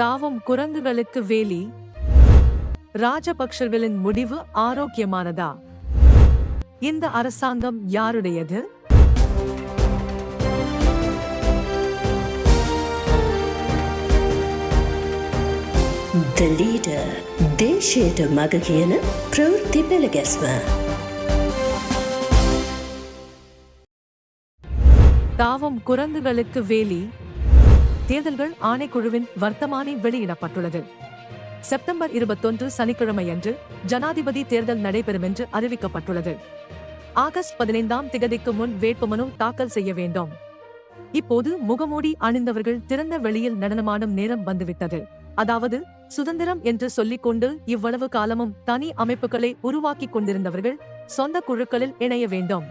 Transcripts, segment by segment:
தாவும் குரங்குகளுக்கு வேலி. ராஜபக்ஷர்களின் முடிவு ஆரோக்கியமானதா? இந்த அரசாங்கம் யாருடையது? ದ ಲೀಡರ್ ದೇಶದ ಮಗಗೆಯನ ಪ್ರವೃತ್ತಿ ಬೆಳಗಿಸುವ தாவும் குரங்குகளுக்கு வேலி. தேர்தல்கள் ஆணைக்குழுவின் வர்த்தமானி வெளியிடப்பட்டுள்ளது. செப்டம்பர் இருபத்தொன்று சனிக்கிழமையன்று ஜனாதிபதி தேர்தல் நடைபெறும் என்று அறிவிக்கப்பட்டுள்ளது. ஆகஸ்ட் பதினைந்தாம் திகதிக்கு முன் வேட்புமனு தாக்கல் செய்ய வேண்டும். இப்போது முகமூடி அணிந்தவர்கள் திறந்த வெளியில் நடனமாடும் நேரம் வந்துவிட்டது. அதாவது சுதந்திரம் என்று சொல்லிக்கொண்டு இவ்வளவு காலமும் தனி அமைப்புகளை உருவாக்கி கொண்டிருந்தவர்கள் சொந்த குழுக்களில் இணைய வேண்டும்.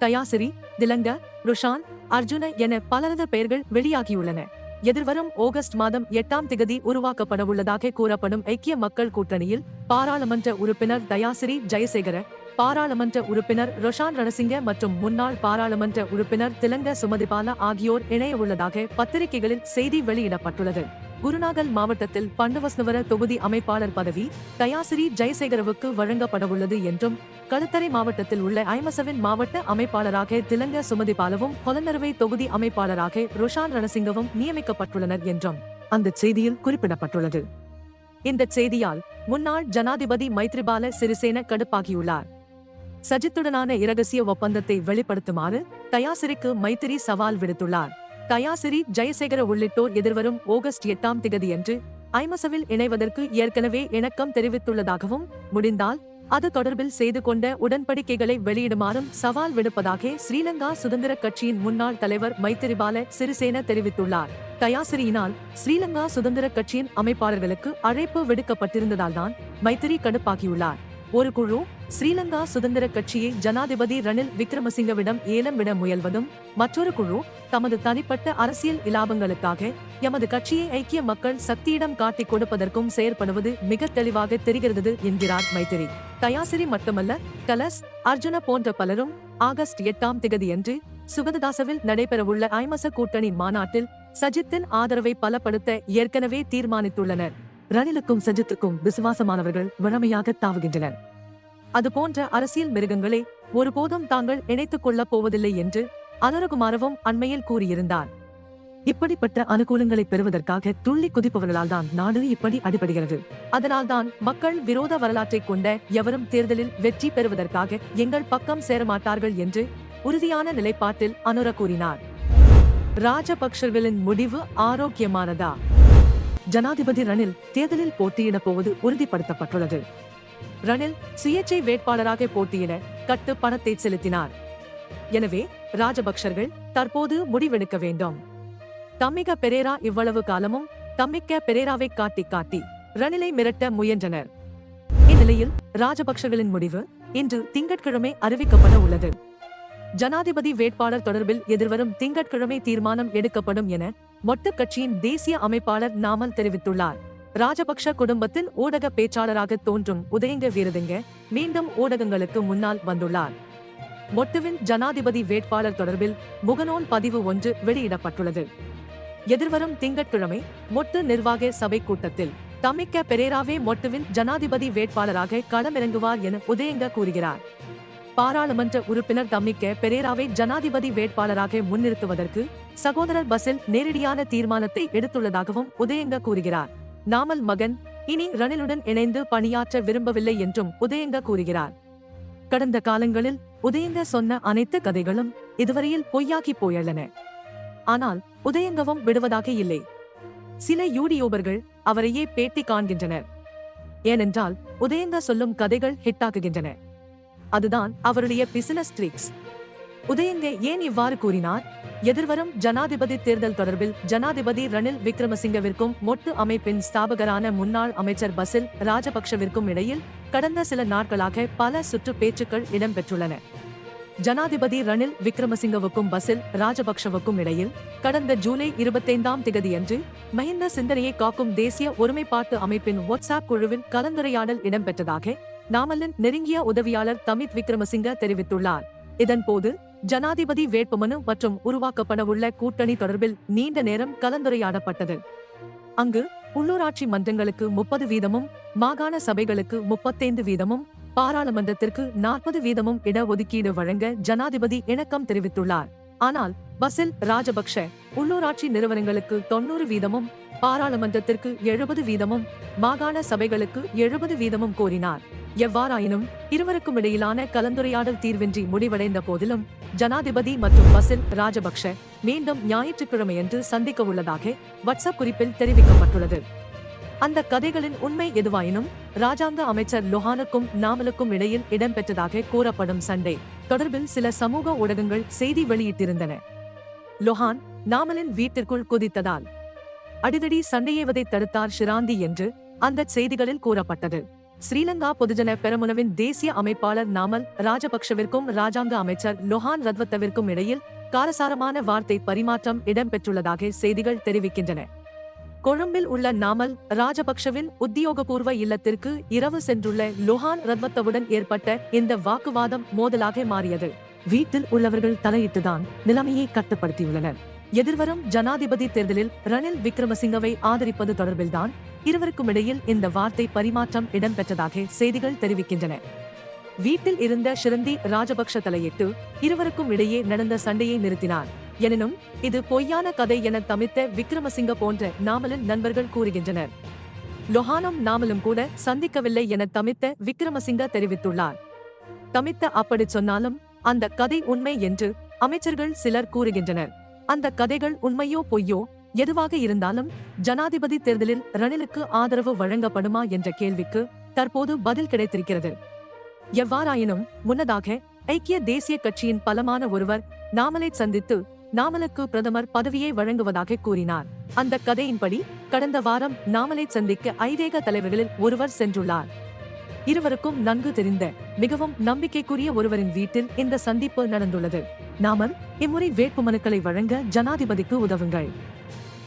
தயாசிரி திலங்க ருஷான் அர்ஜுன என பலரது பெயர்கள் வெளியாகியுள்ளன. எதிர்வரும் ஆகஸ்ட் மாதம் எட்டாம் திகதி உருவாக்கப்படவுள்ளதாக கூறப்படும் ஐக்கிய மக்கள் கூட்டணியில் பாராளுமன்ற உறுப்பினர் தயாசிரி ஜெயசேகர பாராளுமன்ற உறுப்பினர் ரொஷான் ரணசிங்க மற்றும் முன்னாள் பாராளுமன்ற உறுப்பினர் திலங்க சுமதிபால ஆகியோர் இணைய உள்ளதாக பத்திரிகைகளில் செய்தி வெளியிடப்பட்டுள்ளது. குருநாகல் மாவட்டத்தில் பண்டுவஸ்னவர தொகுதி அமைப்பாளர் பதவி தயாசிரி ஜெயசேகரவுக்கு வழங்கப்படவுள்ளது என்றும் களுத்தறை மாவட்டத்தில் உள்ள ஐமசவின் மாவட்ட அமைப்பாளராக திலங்க சுமதிபாலவும் கொலநறுவை தொகுதி அமைப்பாளராக ருஷான் ரணசிங்கவும் நியமிக்கப்பட்டுள்ளனர் என்றும் அந்த செய்தியில் குறிப்பிடப்பட்டுள்ளது. இந்த செய்தியால் முன்னாள் ஜனாதிபதி மைத்ரிபால சிறிசேன கடுப்பாகியுள்ளார். சஜித்துடனான இரகசிய ஒப்பந்தத்தை வெளிப்படுத்துமாறு தயாசிரிக்கு மைத்திரி சவால் விடுத்துள்ளார். தயாசிரி ஜெயசேகர உள்ளிட்டோர் எதிர்வரும் ஆகஸ்ட் எட்டாம் திகதியன்று ஐமசவில் இணைவதற்கு ஏற்கனவே இணக்கம் தெரிவித்துள்ளதாகவும் முடிந்தால் அது தொடர்பில் செய்து கொண்ட உடன்படிக்கைகளை வெளியிடுமாறும் சவால் விடுப்பதாக ஸ்ரீலங்கா சுதந்திர கட்சியின் முன்னாள் தலைவர் மைத்திரிபால சிறிசேன தெரிவித்துள்ளார். தயாசிரியினால் ஸ்ரீலங்கா சுதந்திர கட்சியின் அமைப்பாளர்களுக்கு அழைப்பு விடுக்கப்பட்டிருந்ததால்தான் மைத்திரி கடுப்பாகியுள்ளார். ஒரு குழு ஸ்ரீலங்கா சுதந்திர கட்சியை ஜனாதிபதி ரணில் விக்ரமசிங்கவிடம் ஏலம் விட முயல்வதும் மற்றொரு குழு தமது தனிப்பட்ட அரசியல் இலாபங்களுக்காக எமது கட்சியை ஐக்கிய மக்கள் சக்தியிடம் காட்டிக் கொடுப்பதற்கும் செயற்படுவது மிக தெளிவாக தெரிகிறது என்கிறார் மைத்திரி. தயாசிரி மட்டுமல்ல கலஸ் அர்ஜுன போன்ற பலரும் ஆகஸ்ட் எட்டாம் திகதியன்று சுகததாசவில் நடைபெறவுள்ள ஐமச கூட்டணி மாநாட்டில் சஜித்தின் ஆதரவை பலப்படுத்த ஏற்கனவே தீர்மானித்துள்ளனர். ரணிலுக்கும் சஜித்துக்கும் விசுவாசமானவர்கள் வழமையாக தாவுகின்றனர். அதுபோன்ற அரசியல் மிருகங்களை ஒருபோதும் தாங்கள் இணைத்துக் கொள்ளப் போவதில்லை என்று அனுரகுமாரவும் அண்மையில் கூறியிருந்தார். இப்படிப்பட்ட அனுகூலங்களை பெறுவதற்காக துள்ளி குதிப்பவர்களால் தான் நாடு இப்படி அடிபடுகிறது. அதனால்தான் மக்கள் விரோத வரலாற்றை கொண்ட எவரும் தேர்தலில் வெற்றி பெறுவதற்காக எங்கள் பக்கம் சேரமாட்டார்கள் என்று உறுதியான நிலைப்பாட்டில் அனுர கூறினார். ராஜபக்ஷர்களின் முடிவு ஆரோக்கியமானதா? ஜனாதிபதி ரணில் தேர்தலில் போட்டியிடப் போவது உறுதிப்படுத்தப்பட்டுள்ளது. ரணில் சுயேட்சை வேட்பாளராக போட்டியிட கட்டு பணத்தை செலுத்தினார். எனவே ராஜபக்ஷர்கள் தற்போது முடிவெடுக்க வேண்டும். தம்மிக பெரேரா இவ்வளவு காலமும் தம்மிக்க பெரேராவை காட்டி காட்டி ரணிலை மிரட்ட முயன்றனர். இந்நிலையில் ராஜபக்சர்களின் முடிவு இன்று திங்கட்கிழமை அறிவிக்கப்பட உள்ளது. ஜனாதிபதி வேட்பாளர் தொடர்பில் எதிர்வரும் திங்கட்கிழமை தீர்மானம் எடுக்கப்படும் என மொட்டு கட்சியின் தேசிய அமைப்பாளர் நாமல் தெரிவித்துள்ளார். ராஜபக்ஷ குடும்பத்தின் ஊடக பேச்சாளராக தோன்றும் உதயங்க வீரதுங்க மீண்டும் ஊடகங்களுக்கு முன்னால் வந்துள்ளார். மொட்டுவின் ஜனாதிபதி வேட்பாளர் தொடர்பில் முகநூல் பதிவு ஒன்று வெளியிடப்பட்டுள்ளது. எதிர்வரும் திங்கட்கிழமை மொட்டு நிர்வாக சபை கூட்டத்தில் தமிக்க பெரேராவே மொட்டுவின் ஜனாதிபதி வேட்பாளராக களமிறங்குவார் என உதயங்க கூறுகிறார். பாராளுமன்ற உறுப்பினர் தம்மிக்க பெரேராவை ஜனாதிபதி வேட்பாளராக முன்னிறுத்துவதற்கு சகோதரர் பசில் நேரடியான தீர்மானத்தை எடுத்துள்ளதாகவும் உதயங்க கூறுகிறார். நாமல் மகன் இனி ரணிலுடன் இணைந்து பணியாற்ற விரும்பவில்லை என்றும் உதயங்க கூறுகிறார். கடந்த காலங்களில் உதயங்க சொன்ன அனைத்து கதைகளும் இதுவரையில் பொய்யாகி போயுள்ளன. ஆனால் உதயங்கவும் விடுவதாக இல்லை. சில யூடியூபர்கள் அவரையே பேட்டி காண்கின்றனர். ஏனென்றால் உதயங்க சொல்லும் கதைகள் ஹிட்டாக்குகின்றன அதுதான் அவருடைய பிசினஸ் ட்ரிக்ஸ் உதயங்க ஏன் இவ்வாறு கூறினார்? எதிர்வரும் ஜனாதிபதி தேர்தல் தொடர்பில் ஜனாதிபதி ரணில் விக்ரமசிங்கவிற்கும் மொட்டு அமைப்பின் ஸ்தாபகரான முன்னாள் அமைச்சர் பசில் ராஜபக்ஷவிற்கும் இடையில் கடந்த சில நாட்களாக பல சுற்று பேச்சுக்கள் இடம்பெற்றுள்ளன. ஜனாதிபதி ரணில் விக்ரமசிங்கவுக்கும் பசில் ராஜபக்ஷவுக்கும் இடையில் கடந்த ஜூலை இருபத்தைந்தாம் திகதியன்று மஹிந்த சிந்தனையை காக்கும் தேசிய ஒருமைப்பாட்டு அமைப்பின் வாட்ஸ்அப் குழுவில் கலந்துரையாடல் இடம்பெற்றதாக நாமலின் நெருங்கிய உதவியாளர் தமித் விக்ரமசிங்க தெரிவித்துள்ளார். இதன்போது ஜனாதிபதி வேட்புமனு மற்றும் உருவாக்கப்படவுள்ள கூட்டணி தொடர்பில் நீண்ட நேரம் கலந்துரையாடப்பட்டது. அங்கு உள்ளூராட்சி மன்றங்களுக்கு முப்பது வீதமும் மாகாண சபைகளுக்கு முப்பத்தைந்து வீதமும் பாராளுமன்றத்திற்கு நாற்பது வீதமும் இடஒதுக்கீடு வழங்க ஜனாதிபதி இணக்கம் தெரிவித்துள்ளார். ஆனால் பசில் ராஜபக்ஷ உள்ளூராட்சி நிறுவனங்களுக்கு தொன்னூறு வீதமும் பாராளுமன்றத்திற்கு எழுபது வீதமும் மாகாண சபைகளுக்கு எழுபது வீதமும் கோரினார். எவ்வாறாயினும் இருவருக்கும் இடையிலான கலந்துரையாடல் தீர்வின்றி முடிவடைந்த போதிலும் ஜனாதிபதி மற்றும் பசில் ராஜபக்ஷ மீண்டும் ஞாயிற்றுக்கிழமையன்று சந்திக்க உள்ளதாக வாட்ஸ்அப் குறிப்பில் தெரிவிக்கப்பட்டுள்ளது. அந்த கதைகளின் உண்மை எதுவாயினும் ராஜாங்க அமைச்சர் லொஹானுக்கும் நாமலுக்கும் இடையில் இடம்பெற்றதாக கூறப்படும் சண்டை தொடர்பில் சில சமூக ஊடகங்கள் செய்தி வெளியிட்டிருந்தன. லொஹான் நாமலின் வீட்டிற்குள் குதித்ததால் அடிதடி சண்டையேவதை தடுத்தார் ஷிராந்தி என்று அந்த செய்திகளில் கூறப்பட்டது. ஸ்ரீலங்கா பொதுஜன பெரமுனவின் தேசிய அமைப்பாளர் நாமல் ராஜபக்ஷவிற்கும் ராஜாங்க அமைச்சர் லொஹான் ரத்வத்தவிற்கும் இடையில் காரசாரமான வார்த்தை பரிமாற்றம் இடம்பெற்றுள்ளதாக செய்திகள் தெரிவிக்கின்றன. கொழும்பில் உள்ள நாமல் ராஜபக்ஷவின் உத்தியோகபூர்வ இல்லத்திற்கு இரவு சென்றுள்ள லொஹான் ரத்வத்தவுடன் ஏற்பட்ட இந்த வாக்குவாதம் மோதலாக மாறியது. வீட்டில் உள்ளவர்கள் தலையிட்டுதான் நிலைமையை கட்டுப்படுத்தியுள்ளனர். எதிர்வரும் ஜனாதிபதி தேர்தலில் ரணில் விக்ரமசிங்கவை ஆதரிப்பது தொடர்பில்தான் இருவருக்கும் இடையில் இந்த வார்த்தை பரிமாற்றம் இடம்பெற்றதாக செய்திகள் தெரிவிக்கின்றன. வீட்டில் இருந்த ஷிரந்தி ராஜபக்ஷ தலையிட்டு இருவருக்கும் இடையே நடந்த சண்டையை நிறுத்தினார். எனினும் இது பொய்யான கதை என தமித்த விக்ரமசிங்க போன்ற நாமலின் நண்பர்கள் கூறுகின்றனர். லொஹானும் நாமலும் கூட சந்திக்கவில்லை என தமித்த விக்ரமசிங்க தெரிவித்துள்ளார். தமித்த அப்படி சொன்னாலும் அந்த கதை உண்மை என்று அமைச்சர்கள் சிலர் கூறுகின்றனர். அந்த கதைகள் உண்மையோ பொய்யோ எதுவாக இருந்தாலும் ஜனாதிபதி தேர்தலில் ரணிலுக்கு ஆதரவு வழங்கப்படுமா என்ற கேள்விக்கு தற்போது பதில் கிடைத்திருக்கிறது. எவ்வாறாயினும் முன்னதாக ஐக்கிய தேசிய கட்சியின் பலமான ஒருவர் நாமலை சந்தித்து நாமலுக்கு பிரதமர் பதவியை வழங்குவதாக கூறினார். அந்த கதையின்படி கடந்த வாரம் நாமலை சந்திக்க ஐதேக தலைவர்களில் ஒருவர் சென்றுள்ளார். இருவருக்கும் நன்கு தெரிந்த மிகவும் நம்பிக்கைக்குரிய ஒருவரின் வீட்டில் இந்த சந்திப்பு நடந்துள்ளது. நாமல் இம்முறை வேட்புமனுக்களை வழங்க ஜனாதிபதிக்கு உதவுங்கள்.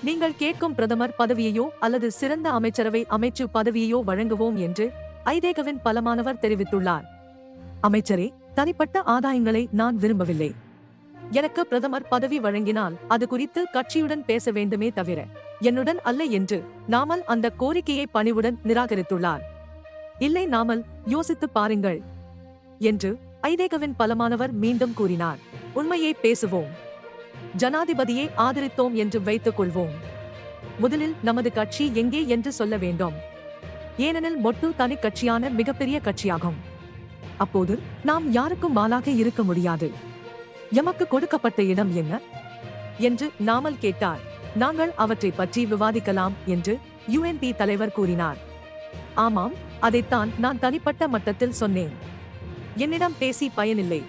நீங்கள் கேட்கும் பிரதமர் பதவியையோ அல்லது சிறந்த அமைச்சரவை அமைச்சு பதவியையோ வழங்குவோம் என்று ஐதேகவின் பலமானவர் தெரிவித்துள்ளார். அமைச்சரே தனிப்பட்ட ஆதாயங்களை நான் விரும்பவில்லை. எனக்கு பிரதமர் பதவி வழங்கினால் அது குறித்து கட்சியுடன் பேச வேண்டுமே தவிர என்னுடன் அல்ல என்று நாமல் அந்த கோரிக்கையை பணிவுடன் நிராகரித்துள்ளார். இல்லை நாமல் யோசித்து பாருங்கள் என்று ஐதேகவின் பலமானவர் மீண்டும் கூறினார். உண்மையை பேசுவோம். ஜனாதிபதியை ஆதரித்தோம் என்று வைத்துக் கொள்வோம். முதலில் நமது கட்சி எங்கே என்று சொல்ல வேண்டும். ஏனெனில் மொட்டு தனி கட்சியான மிகப்பெரிய கட்சியாகும். அப்போது நாம் யாருக்கும் மாலாக இருக்க முடியாது. எமக்கு கொடுக்கப்பட்ட இடம் என்ன? என்று நாமல் கேட்டார். நாங்கள் அவற்றை பற்றி விவாதிக்கலாம் என்று யுஎன்பி தலைவர் கூறினார். ஆமாம் அதைத்தான் நான் தனிப்பட்ட மட்டத்தில் சொன்னேன். என்னிடம் பேசி பயனில்லை.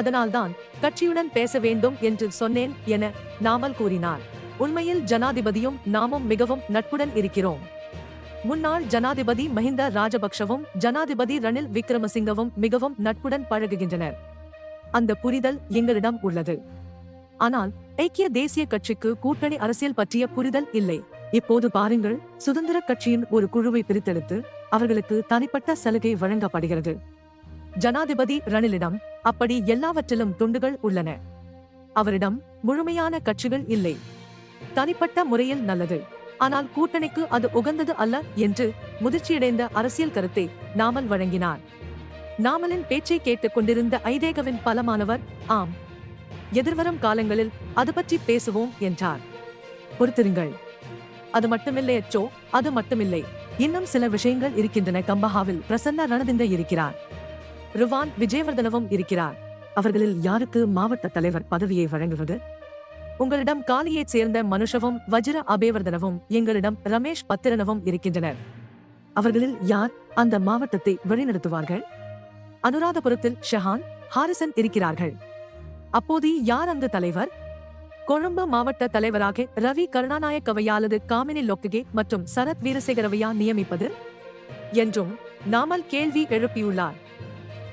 அதனால்தான் கட்சியுடன் பேச வேண்டும் என்று சொன்னேன் என நாமல் கூறினார். உண்மையில் ஜனாதிபதியும் நாமும் மிகவும் நட்புடன் இருக்கிறோம். முன்னாள் ஜனாதிபதி மஹிந்த ராஜபக்ஷவும் ஜனாதிபதி ரணில் விக்ரமசிங்கவும் மிகவும் நட்புடன் பழகுகின்றனர். அந்த புரிதல் எங்களிடம் உள்ளது. ஆனால் ஐக்கிய தேசிய கட்சிக்கு கூட்டணி அரசியல் பற்றிய புரிதல் இல்லை. இப்போது பாருங்கள் சுதந்திர கட்சியின் ஒரு குழுவை பிரித்தெடுத்து அவர்களுக்கு தனிப்பட்ட சலுகை வழங்கப்படுகிறது. ஜனாதிபதி ரணிலிடம் அப்படி எல்லாவற்றிலும் துண்டுகள் உள்ளன. அவரிடம் முழுமையான கட்சிகள் இல்லை. தனிப்பட்ட முறையில் நல்லது. ஆனால் கூட்டணிக்கு அது உகந்தது அல்ல என்று முதிர்ச்சியடைந்த அரசியல் கருத்தை நாமல் வழங்கினார். நாமலின் பேச்சை கேட்டுக் கொண்டிருந்த ஐதேகவின் பலமானவர் ஆம் எதிர்வரும் காலங்களில் அது பற்றி பேசுவோம் என்றார். பொறுத்திருங்கள். அது மட்டுமில்லை அச்சோ அது மட்டுமில்லை. இன்னும் சில விஷயங்கள் இருக்கின்றன. கம்பஹாவில் பிரசன்ன ரணதிங்க இருக்கிறார். ருவான் விஜயவர்தனவும் இருக்கிறார். அவர்களில் யாருக்கு மாவட்ட தலைவர் பதவியை வழங்குவது? உங்களிடம் காலியைச் சேர்ந்த மனுஷவும் வஜ்ர அபேவர்தனவும் எங்களிடம் ரமேஷ் பத்திரனவும் இருக்கின்றனர். அவர்களில் யார் அந்த மாவட்டத்தை வழிநடத்துவார்கள்? அனுராதபுரத்தில் ஷஹான் ஹாரிசன் இருக்கிறார்கள். அப்போது யார் அந்த தலைவர்? கொழும்பு மாவட்ட தலைவராக ரவி கருணாநாயக்கவை அல்லது காமினி லொக்ககே மற்றும் சரத் வீரசேகரவையா நியமிப்பது? என்றும் நாமல் கேள்வி எழுப்பியுள்ளார்.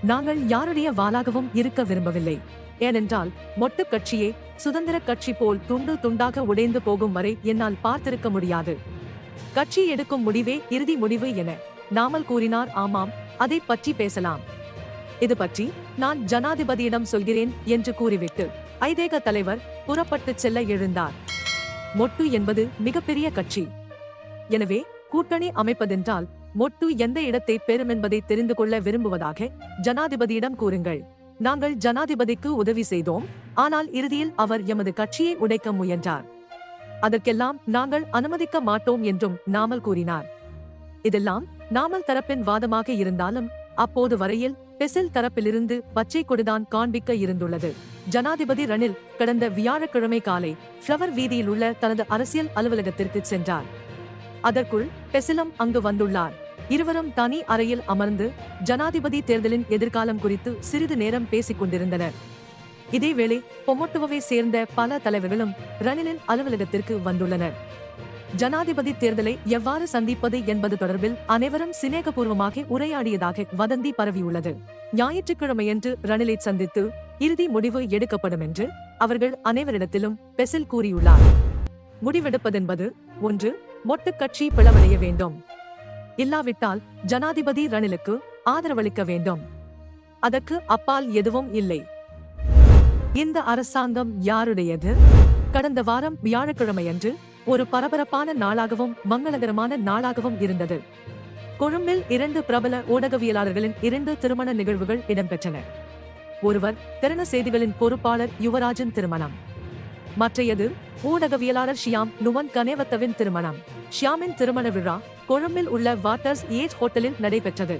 நாங்கள் யாருடைய வாளாகவும் இருக்க விரும்பவில்லை. ஏனென்றால் மொட்டு கட்சியே சுதந்திர கட்சி போல் துண்டு துண்டாக உடைந்து போகும் வரை என்னால் பார்த்திருக்க முடியாது. கட்சி எடுக்கும் முடிவே இறுதி முடிவு என நாமல் கூறினார் ஆமாம் அதை பற்றி பேசலாம். இது பற்றி நான் ஜனாதிபதியிடம் சொல்கிறேன் என்று கூறிவிட்டு ஐதேக தலைவர் புறப்பட்டுச் செல்ல எழுந்தார். மொட்டு என்பது மிகப்பெரிய கட்சி. எனவே கூட்டணி அமைப்பதென்றால் மொட்டு எந்த இடத்தை பெறும் என்பதை தெரிந்து கொள்ள விரும்புவதாக ஜனாதிபதியிடம் கூறுங்கள். நாங்கள் ஜனாதிபதிக்கு உதவி செய்தோம். ஆனால் இறுதியில் அவர் எமது கட்சியை உடைக்க முயன்றார். அதற்கெல்லாம் நாங்கள் அனுமதிக்க மாட்டோம் என்றும் நாமல் கூறினார். இதெல்லாம் நாமல் தரப்பின் வாதமாக இருந்தாலும் அப்போது வரையில் பெசில் தரப்பிலிருந்து பச்சை கொடிதான் காண்பிக்க இருந்துள்ளது. ஜனாதிபதி ரணில் கடந்த வியாழக்கிழமை காலை ஃப்ளவர் வீதியில் உள்ள தனது அரசியல் அலுவலகத்திற்கு சென்றார். அதற்குள் பெசிலம் அங்கு வந்துள்ளார். இருவரும் தனி அறையில் அமர்ந்து ஜனாதிபதி தேர்தலின் எதிர்காலம் குறித்து சிறிது நேரம் பேசிக் கொண்டிருந்தனர். இதேவேளை பொமொட்டுவை சேர்ந்த பல தலைவர்களும் ரணிலின் அலுவலகத்திற்கு வந்துள்ளனர். ஜனாதிபதி தேர்தலை எவ்வாறு சந்திப்பது என்பது தொடர்பில் அனைவரும் சிநேகபூர்வமாக உரையாடியதாக வதந்தி பரவியுள்ளது. ஞாயிற்றுக்கிழமையன்று ரணிலை சந்தித்து இறுதி முடிவு எடுக்கப்படும் என்று அவர்கள் அனைவரிடத்திலும் பெசில் கூறியுள்ளார். முடிவெடுப்பதென்பது ஒன்று மொட்டு கட்சி பிளவடைய வேண்டும். இல்லாவிட்டால் ஜனாதிபதி ரணிலுக்கு ஆதரவளிக்க வேண்டும். அதற்கு அப்பால் எதுவும் இல்லை. இந்த அரசாங்கம் யாருடையது? கடந்த வாரம் வியாழக்கிழமையன்று ஒரு பரபரப்பான நாளாகவும் மங்களகரமான நாளாகவும் இருந்தது. கொழும்பில் இரண்டு பிரபல ஊடகவியலாளர்களின் இரண்டு திருமண நிகழ்வுகள் இடம்பெற்றன. ஒருவர் திறன செய்திகளின் பொறுப்பாளர் யுவராஜன் திருமணம். மற்றையது ஊடகவியலாளர் ஷியாம் நுவன் கனேவத்தவின் திருமணம். ஷியாமின் திருமண விழா கொழும்பில் உள்ள வாட்டர்ஸ் ஏஜ் ஹோட்டலில் நடைபெற்றது.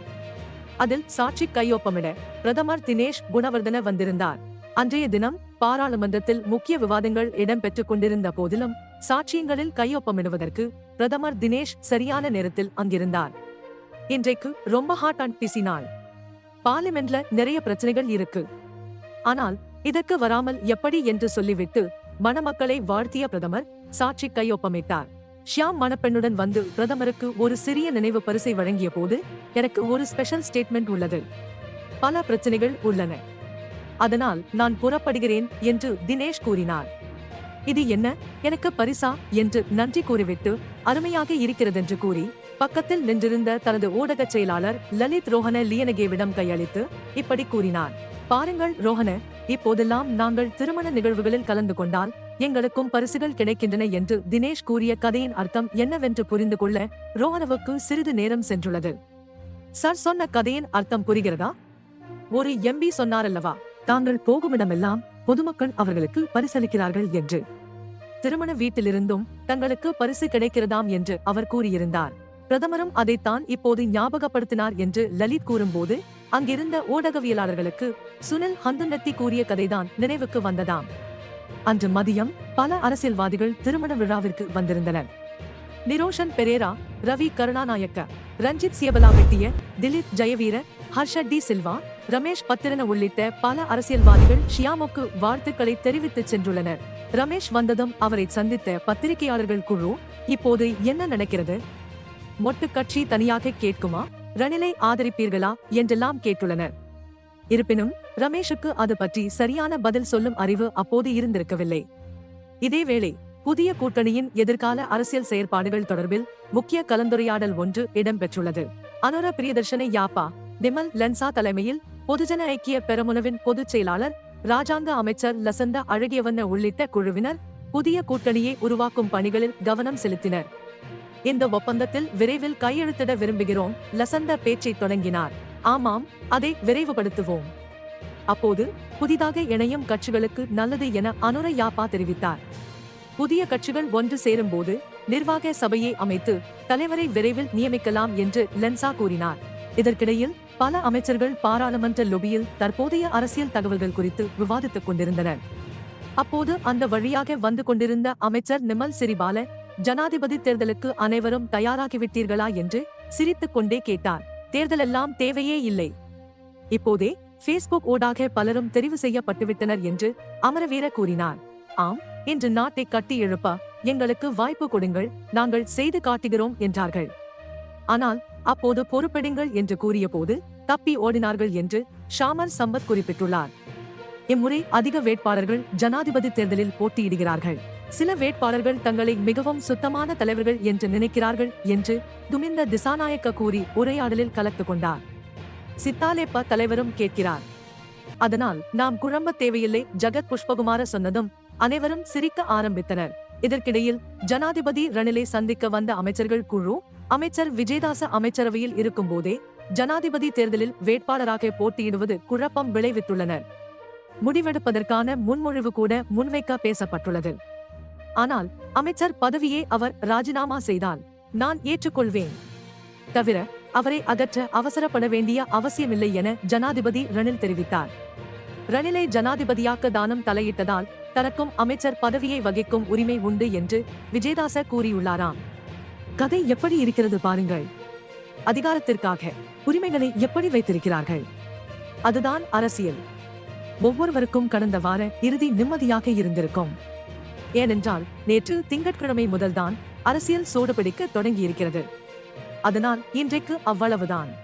அதில் சாட்சி கையொப்பமிட பிரதமர் தினேஷ் குணவர்தன வந்திருந்தார். அன்றைய தினம் பாராளுமன்றத்தில் முக்கிய விவாதங்கள் இடம்பெற்றுக் கொண்டிருந்த போதிலும் சாட்சியங்களில் கையொப்பமிடுவதற்கு பிரதமர் தினேஷ் சரியான நேரத்தில் அங்கிருந்தார். இன்றைக்கு ரொம்ப ஹாட் அண்ட் பிசி நாள். பார்லிமெண்ட்ல நிறைய பிரச்சனைகள் இருக்கு. ஆனால் இதற்கு வராமல் எப்படி என்று சொல்லிவிட்டு மணமக்களை வாழ்த்திய பிரதமர் சாட்சி கையொப்பமிட்டார். ஷியாம் மணப்பெண்ணுடன் வந்து பிரதமருக்கு ஒரு சிறிய நினைவு பரிசை வழங்கிய போது எனக்கு ஒரு ஸ்பெஷல் ஸ்டேட்மெண்ட் உள்ளது. பல பிரச்சனைகள் உள்ளன. அதனால் நான் புறப்படுகிறேன் என்று தினேஷ் கூறினார். இது என்ன? எனக்கு பரிசா? என்று நன்றி கூறிவிட்டு அருமையாக இருக்கிறதென்று கூறி பக்கத்தில் நின்றிருந்த தனது ஊடகச் செயலாளர் லலித் ரோஹன லியனகேவிடம் கையளித்து இப்படி கூறினார். பாருங்கள் ரோஹன இப்போதெல்லாம் நாங்கள் திருமண நிகழ்வுகளில் கலந்து கொண்டால் எங்களுக்கும் பரிசுகள் கிடைக்கின்றன என்று தினேஷ் கூறிய கதையின் அர்த்தம் என்னவென்று புரிந்து கொள்ள ரோஹனவுக்கு சிறிது நேரம் சென்றுள்ளது. சார் சொன்ன கதையின் அர்த்தம் புரிகிறதா? ஒரு எம்பி சொன்னாரல்லவா தாங்கள் போகுமிடமெல்லாம் பொதுமக்கள் அவர்களுக்கு பரிசளிக்கிறார்கள் என்று. திருமண வீட்டிலிருந்தும் தங்களுக்கு பரிசு கிடைக்கிறதாம் என்று அவர் கூறியிருந்தார். பிரதமரும் அதைத்தான் இப்போது ஞாபகப்படுத்தினார் என்று லலித் கூறும்போது அங்கிருந்த ஊடகவியலாளர்களுக்கு சுனில் ஹந்துநத்தி கூறிய கதைதான் நினைவுக்கு வந்ததாம். அன்று மதியம் பல அரசியல்வாதிகள் திருமண விழாவிற்கு வந்திருந்தனர். நிரோஷன் பெரேரா ரவி கருணாநாயக்க ரஞ்சித் சியபலா வெட்டிய திலீப் ஜெயவீர ஹர்ஷ டி சில்வா ரமேஷ் பத்திரன உள்ளிட்ட பல அரசியல்வாதிகள் ஷியாமுக்கு வாழ்த்துக்களை தெரிவித்துச் சென்றுள்ளனர். ரமேஷ் வந்ததும் அவரை சந்தித்த பத்திரிகையாளர்கள் குழு இப்போது என்ன நடக்கிறது மொட்டு கட்சி தனியாக கேட்குமா? ரணிலை ஆதரிப்பீர்களா? என்றெல்லாம் கேட்டுள்ளனர். இருப்பினும் ரமேஷுக்கு அது பற்றி சரியான பதில் சொல்லும் அறிவு அப்போது இருந்திருக்கவில்லை. இதேவேளை புதிய கூட்டணியின் எதிர்கால அரசியல் செயற்பாடுகள் தொடர்பில் முக்கிய கலந்துரையாடல் ஒன்று இடம்பெற்றுள்ளது. அனுர பிரியதர்ஷனை யாப்பா நிமல் லென்சா தலைமையில் பொதுஜன ஐக்கிய பெரமுனவின் பொதுச் செயலாளர் ராஜாங்க அமைச்சர் லசந்த அழகியவண்ண உள்ளிட்ட குழுவினர் புதிய கூட்டணியை உருவாக்கும் பணிகளில் கவனம் செலுத்தினர். இந்த ஒப்பந்தத்தில் விரைவில் கையெழுத்திட விரும்புகிறோம். லசந்த பேச்சை தொடங்கினார். ஆமாம் அதை விரைவுபடுத்துவோம். அப்போது புதிதாக இணையும் கட்சிகளுக்கு நல்லது என அனுர யாப்பா தெரிவித்தார். புதிய கட்சிகள் ஒன்று சேரும்போது நிர்வாக சபையை அமைத்து தலைவரை விரைவில் நியமிக்கலாம் என்று லென்சா கூறினார். இதற்கிடையில் பல அமைச்சர்கள் பாராளுமன்ற லொபியில் தற்போதைய அரசியல் தகவல்கள் குறித்து விவாதித்துக் கொண்டிருந்தனர். அப்போது அந்த வழியாக வந்து கொண்டிருந்த அமைச்சர் நிமல் சிறிபால ஜனாதிபதி தேர்தலுக்கு அனைவரும் தயாராகிவிட்டீர்களா என்று சிரித்துக் கொண்டே கேட்டார். தேர்தலெல்லாம் தேவையே இல்லை. இப்போதே ஃபேஸ்புக் ஊடாக பலரும் தெரிவு செய்யப்பட்டுவிட்டனர் என்று அமரவீர கூறினார். ஆம் இன்று நாட்டை கட்டி எழுப்ப எங்களுக்கு வாய்ப்பு கொடுங்கள் நாங்கள் செய்து காட்டுகிறோம் என்றார்கள். ஆனால் அப்போது பொறுப்பெடுங்கள் என்று கூறியபோது தப்பி ஓடினார்கள் என்று ஷாமர் சம்பத் குறிப்பிட்டுள்ளார். இம்முறை அதிக வேட்பாளர்கள் ஜனாதிபதி தேர்தலில் போட்டியிடுகிறார்கள். சில வேட்பாளர்கள் தங்களை மிகவும் சுத்தமான தலைவர்கள் என்று நினைக்கிறார்கள் என்று துமிந்த திசாநாயக்க கூறி உரையாடலில் கலந்து கொண்டார். சித்தாலேப்ப தலைவரும் கேட்கிறார். அதனால் நாம் குழம்ப தேவையில்லை ஜகத் புஷ்பகுமார சொன்னதும் அனைவரும் சிரிக்க ஆரம்பித்தனர். இதற்கிடையில் ஜனாதிபதி ரணிலை சந்திக்க வந்த அமைச்சர்கள் குழு அமைச்சர் விஜயதாச அமைச்சரவையில் இருக்கும் போதே ஜனாதிபதி தேர்தலில் வேட்பாளராக போட்டியிடுவது குழப்பம் விளைவித்துள்ளனர். முடிவெடுப்பதற்கான முன்மொழிவு கூட முன்வைக்க பேசப்பட்டுள்ளது. ஆனால் அமைச்சர் பதவியை அவர் ராஜினாமா செய்தால் நான் ஏற்றுக்கொள்வேன். தவிர அவரை அகற்ற அவசரப்பட வேண்டிய அவசியமில்லை என ஜனாதிபதி ரணில் தெரிவித்தார். ரணிலை ஜனாதிபதியாக்க தானம் தலையிட்டதால் தனக்கும் அமைச்சர் பதவியை வகிக்கும் உரிமை உண்டு என்று விஜயதாச கூறியுள்ளாராம். கதை எப்படி இருக்கிறது பாருங்கள். அதிகாரத்திற்காக உரிமைகளை எப்படி வைத்திருக்கிறார்கள்? அதுதான் அரசியல். ஒவ்வொருவருக்கும் கடந்த வார இறுதி நிம்மதியாக இருந்திருக்கும். ஏனென்றால் நேற்று திங்கட்கிழமை முதல்தான் அரசியல் சூடுபிடிக்க தொடங்கியிருக்கிறது. அதனால் இன்றைக்கு அவ்வளவுதான்.